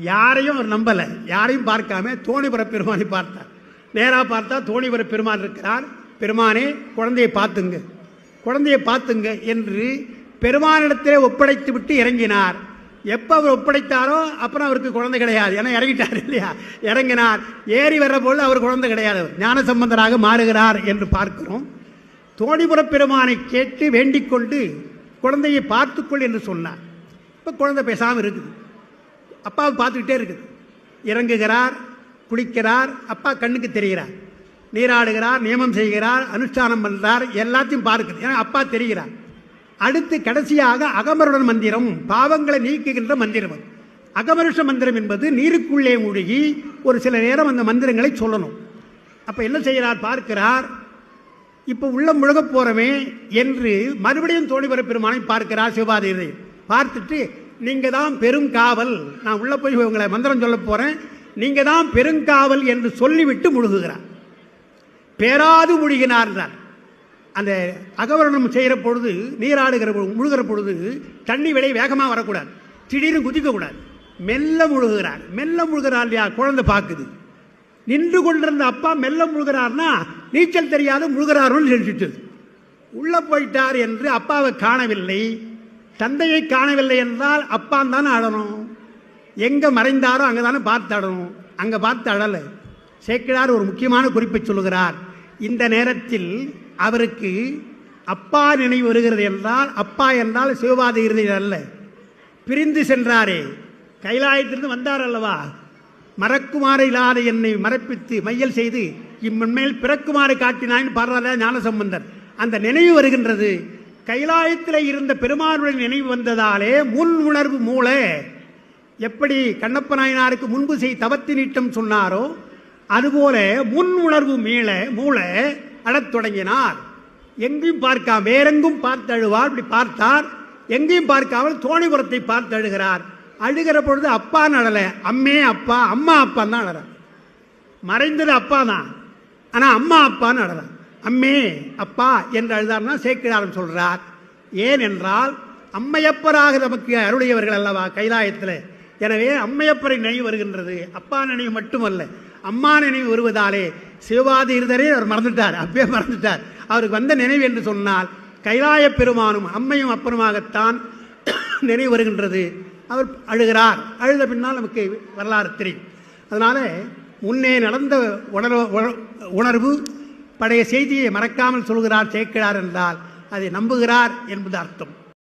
யாரையும் அவர் நம்பலை. யாரையும் பார்க்காம தோணிபுர பெருமானை பார்த்தார். நேராக பார்த்தா தோணிபுர பெருமான் இருக்கிறார். பெருமானே குழந்தையை பார்த்துங்க. குழந்தையை பார்த்துங்க என்று பெருமானிடத்திலே ஒப்படைத்து விட்டு இறங்கினார். எப்போ அவர் ஒப்படைத்தாரோ அப்புறம் அவருக்கு குழந்தை கிடையாது. ஏன்னா இறங்கிட்டார் இல்லையா? இறங்கினார். ஏறி வர்றபோது அவர் குழந்தை கிடையாது. ஞான சம்பந்தராக மாறுகிறார் என்று பார்க்கிறோம். தோணிபுர பெருமானை கேட்டு வேண்டிக் கொண்டு குழந்தையை பார்த்துக்கொள் என்று சொன்னார். இப்போ குழந்தை பேசாமல் இருக்குது. அப்பாவை பார்த்துக்கிட்டே இருக்குது. இறங்குகிறார் குளிக்கிறார் அப்பா கண்ணுக்கு தெரிகிறார். நீராடுகிறார் நியமம் செய்கிறார் அனுஷ்டானம் பண்ணுறார் எல்லாத்தையும் பார்க்குது. ஏன்னா அப்பா தெரிகிறார். அடுத்து கடைசியாக அகமருடன் மந்திரம் பாவங்களை நீக்குகின்ற மந்திரம் அது. அகமருஷ மந்திரம் என்பது நீருக்குள்ளே மூழ்கி ஒரு சில நேரம் அந்த மந்திரங்களை சொல்லணும். அப்போ என்ன செய்கிறார்? பார்க்கிறார் இப்போ உள்ள முழுக போகிறவன் என்று மறுபடியும் தோழிபுர பெருமானை பார்க்கிறார் சிவபாதிரை பார்த்துட்டு நீங்கள் தான் பெருங்காவல். நான் உள்ளே போய் உங்களை மந்திரம் சொல்ல போகிறேன் நீங்கள் தான் பெருங்காவல் என்று சொல்லிவிட்டு முழுகுகிறார். பேராது முழுகினார்ன்றார் அந்த அகவரணம் செய்கிற பொழுது நீராடுகிற முழுகிற பொழுது தண்ணி விலை வேகமாக வரக்கூடாது. திடீர்னு குதிக்கக்கூடாது. மெல்ல முழுகிறார். மெல்ல முழுகிறார் இல்லையா? குழந்தை பார்க்குது. நின்று கொண்டிருந்த அப்பா மெல்ல முழுகிறார்னா நீச்சல் தெரியாத முழுகிறாருன்னு சொல்லிட்டு உள்ளே போயிட்டார் என்று அப்பாவை காணவில்லை. தந்தையை காணவில்லை என்றால் அப்பா தானே அழணும். எங்கே மறைந்தாரோ அங்கே தானே பார்த்து அழணும். அங்கே பார்த்து அழலை. சேக்கிழார் ஒரு முக்கியமான குறிப்பை சொல்லுகிறார். இந்த நேரத்தில் அவருக்கு அப்பா நினைவு வருகிறது என்றால் அப்பா என்றால் சிவபாத அல்ல. பிரிந்து சென்றாரே. கைலாயத்திலிருந்து வந்தார் அல்லவா? மறக்குமாறு இல்லாத என்னை மறப்பித்து மையல் செய்து இம்முண்மையில் பிறக்குமாறு காட்டினான்னு பாடுறாரா ஞானசம்பந்தர். அந்த நினைவு வருகின்றது. கைலாயத்தில் இருந்த பெருமானுடைய நினைவு வந்ததாலே முன் உணர்வு மூல எப்படி கண்ணப்ப நாயனாருக்கு முன்பு செய் தவத்தினிட்டம் சொன்னாரோ அதுபோல முன் உணர்வு மீள மூல அழத் தொடங்கினார். எங்கேயும் பார்க்காம வேறெங்கும் பார்த்து அழுவார் இப்படி பார்த்தார். எங்கேயும் பார்க்காமல் தோணிபுரத்தை பார்த்து அழுகிறார் அழுகிற பொழுது அப்பா நடலை. அம்மே அப்பா அம்மா அப்பா தான் அழறார் மறைந்தது அப்பா தான். ஆனால் அம்மா அப்பான்னு அழறார் அம்மே அப்பா என்று அழுதார்னா சேக்கிழாரம் சொல்கிறார் ஏன் என்றால் அம்மையப்பராக நமக்கு அருளியவர்கள் அல்லவா கைலாயத்தில்? எனவே அம்மையப்பரை நினைவு வருகின்றது. அப்பா நினைவு மட்டுமல்ல அம்மா நினைவு வருவதாலே சிவபாதி இருதரே அவர் மறந்துட்டார். அப்பே மறந்துட்டார். அவருக்கு வந்த நினைவு என்று சொன்னால் கைலாய பெருமானும் அம்மையும் அப்பனுமாகத்தான் நினைவு வருகின்றது. அவர் அழுகிறார். அழுத பின்னால் நமக்கு வரலாறு தெரியும். அதனால் முன்னே நடந்த உணர்வு உணர்வு பழைய செய்தியை மறக்காமல் சொல்கிறார் சேர்க்கிறார் என்றால் அதை நம்புகிறார் என்பது அர்த்தம்.